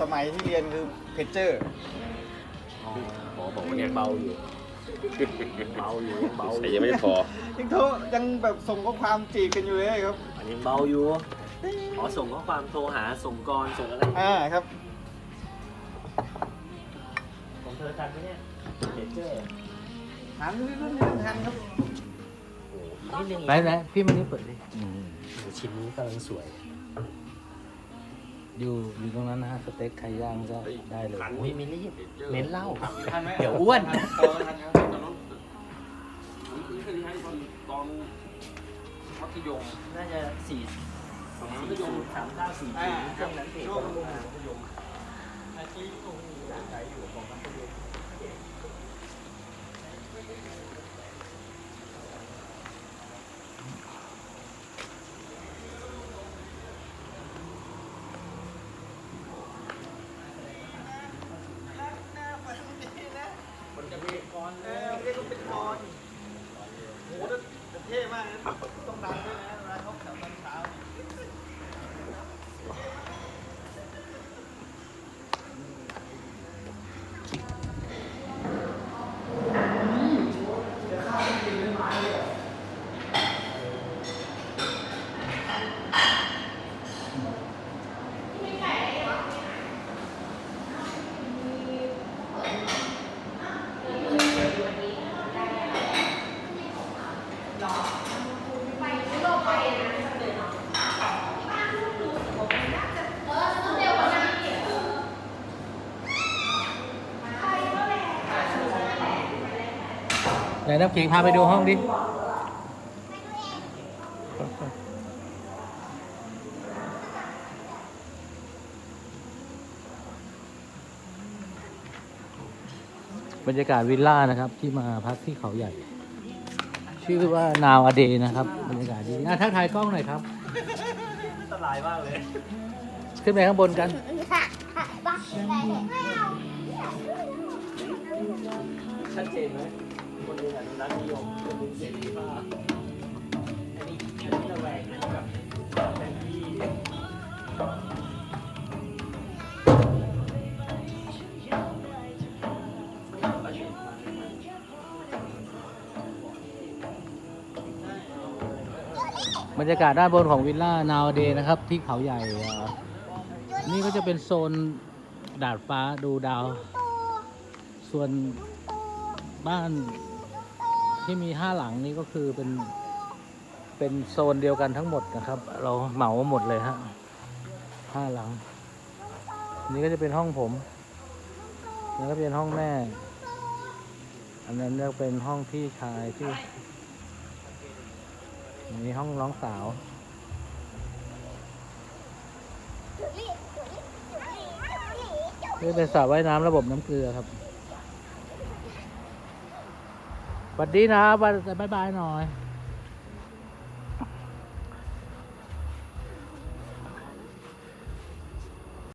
สมัยที่เรียนคือเพจเจอร์หมอบอกว่ายังเบาอยู่ เบาอยู่ยังเบาอใส่ยู่ยังไม่พอ ยังโทรยังแบบส่งข้อความจีบกันอยู่เลยครับ อันยังเบาอยู่ขอส่งข้อความโทรหาส่งกรส่งอะไรอ่าครับ ของเธอทันไหมเนี่ยเพจเจอร์ถามรุ่นรุ่นนี้ทันครับ โอ้โหอีกนิดนึงไหนไหนพี่มันนี่เปิดดิโอ้โหชิ้นนี้กำลังสวย อยู่อยู่ตรงนั้นนะฮะสเต็กไก่ย่างก็ได้เลยโอ้ยไม่รีบเน้นเหล้าทันไหมเดี๋ยวอ้วนทัโตทันครับตอนนั้นนี่คือที่ให้ตอนตอนมัธยมน่าจะสี่สมัยสี่มัธยมสามเก้าสี่อ่าช่วงนั้นเองช่วงมัธยม อาชีพตรงนี้ใจอยู่ของมัธยม มันจะมีกรเออเรียกว่าเป็นกรโหแต่ เท่มากนะต้องดังด้วยนะเวลาเขาขับตอนเช้าเนี่ย ไหนน้ำขิงพาไปดูห้องดิบรรยากาศวิลล่านะครับที่มาพักที่เขาใหญ่ ชื่อว่านาวอเดนะครับ บรรยากาศดีอะทักทายกล้องหน่อยครับอันตรายมากเลย ขึ้นไปข้างบนกัน ชัดเจนไหม คนหนึงอนุรักษ์นิยมคนหนึงเสรีภาพอันนี้อันนี้ระแวงนะกับแผนที่บรรยากาศด้านบนของวิลล่านาวเดย์นะครับ ที่เขาใหญ่อ่านี่ก็จะเป็นโซนดาดฟ้าดูดาว ส่วน บ้านที่มีห้าหลังนี้ก็คือเป็นเป็นโซนเดียวกันทั้งหมดนะครับ เราเหมาหมดเลยฮะห้าหลัง นี่ก็จะเป็นห้องผมแล้วก็เป็นห้องแม่ อันนั้นเรียกเป็นห้องพี่ชายที่มีห้องน้องสาวนี่เป็นสระว่ายน้ำระบบน้ำเกลือครับส วัสดีนะครับายบายหน่อย